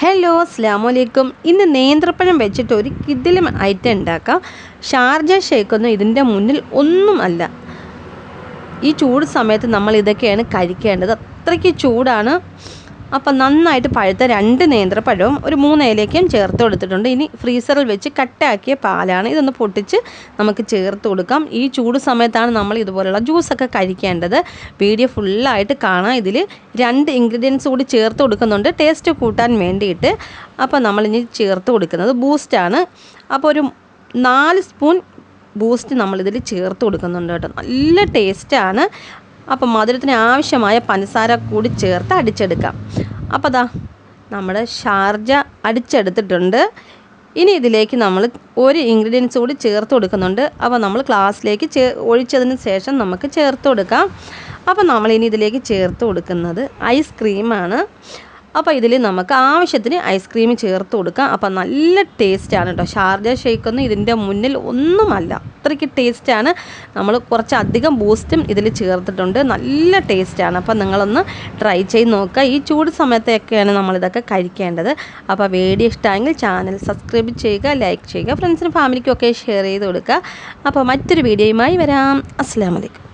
Hello അസ്ലാമലൈക്കും ഇന്ന് നേന്ത്രപ്പഴം വെച്ചിട്ട് ഒരു കിതിലും ഐറ്റം ഉണ്ടാക്കാം. ഷാർജ ഷേക്കൊന്നും ഇതിന്റെ മുന്നിൽ ഒന്നും അല്ല. ഈ ചൂട് സമയത്ത് നമ്മൾ ഇതൊക്കെയാണ് കഴിക്കേണ്ടത്. അത്രയ്ക്ക് ചൂടാണ്. അപ്പം നന്നായിട്ട് പഴുത്ത രണ്ട് നേന്ത്രപ്പഴവും ഒരു മൂന്ന് ചേർത്ത് കൊടുത്തിട്ടുണ്ട്. ഇനി ഫ്രീസറിൽ വെച്ച് കട്ടാക്കിയ പാലാണ് ഇതൊന്ന് പൊട്ടിച്ച് നമുക്ക് ചേർത്ത് കൊടുക്കാം. ഈ ചൂട് സമയത്താണ് നമ്മൾ ഇതുപോലുള്ള ജ്യൂസൊക്കെ കഴിക്കേണ്ടത്. വീഡിയോ ഫുള്ളായിട്ട് കാണാം. ഇതിൽ രണ്ട് ഇൻഗ്രീഡിയൻസ് കൂടി ചേർത്ത് കൊടുക്കുന്നുണ്ട്. ടേസ്റ്റ് കൂട്ടാൻ വേണ്ടിയിട്ട്. അപ്പോൾ നമ്മളിനി ചേർത്ത് കൊടുക്കുന്നത് ബൂസ്റ്റാണ് അപ്പോൾ ഒരു നാല് സ്പൂൺ ബൂസ്റ്റ് നമ്മളിതിൽ ചേർത്ത് കൊടുക്കുന്നുണ്ട് കേട്ടോ. നല്ല ടേസ്റ്റാണ് അപ്പം മധുരത്തിന് ആവശ്യമായ പഞ്ചസാര കൂടി ചേർത്ത് അടിച്ചെടുക്കാം. അപ്പോൾ അതാ നമ്മുടെ ഷാർജ അടിച്ചെടുത്തിട്ടുണ്ട്. ഇനി ഇതിലേക്ക് നമ്മൾ ഒരു ഇൻഗ്രീഡിയൻസ് കൂടി ചേർത്ത് കൊടുക്കുന്നുണ്ട്. അപ്പോൾ നമ്മൾ ക്ലാസ്സിലേക്ക് ചേ ഒഴിച്ചതിന് ശേഷം നമുക്ക് ചേർത്ത് കൊടുക്കാം. അപ്പോൾ നമ്മൾ ഇനി ഇതിലേക്ക് ചേർത്ത് കൊടുക്കുന്നത് ഐസ്ക്രീമാണ് അപ്പോൾ ഇതിൽ നമുക്ക് ആവശ്യത്തിന് ഐസ്ക്രീം ചേർത്ത് കൊടുക്കാം. അപ്പോൾ നല്ല ടേസ്റ്റാണ് കേട്ടോ ഷാർജ ഷേക്കൊന്നും ഇതിന്റെ മുന്നിൽ ഒന്നുമല്ല. അത്രയ്ക്ക് ടേസ്റ്റാണ്. നമ്മൾ കുറച്ചധികം ബൂസ്റ്റും ഇതിൽ ചേർത്തിട്ടുണ്ട്. നല്ല ടേസ്റ്റാണ്. അപ്പോൾ നിങ്ങളൊന്ന് ട്രൈ ചെയ്ത് നോക്കുക. ഈ ചൂട് സമയത്തൊക്കെയാണ് നമ്മളിതൊക്കെ കഴിക്കേണ്ടത്. അപ്പോൾ വീഡിയോ ഇഷ്ടമെങ്കിൽ ചാനൽ സബ്സ്ക്രൈബ് ചെയ്യുക ലൈക്ക് ചെയ്യുക ഫ്രണ്ട്സിനും ഫാമിലിക്കും ഒക്കെ ഷെയർ ചെയ്ത് കൊടുക്കുക. അപ്പോൾ മറ്റൊരു വീഡിയോയുമായി വരാം. അസ്സാം വലൈക്കും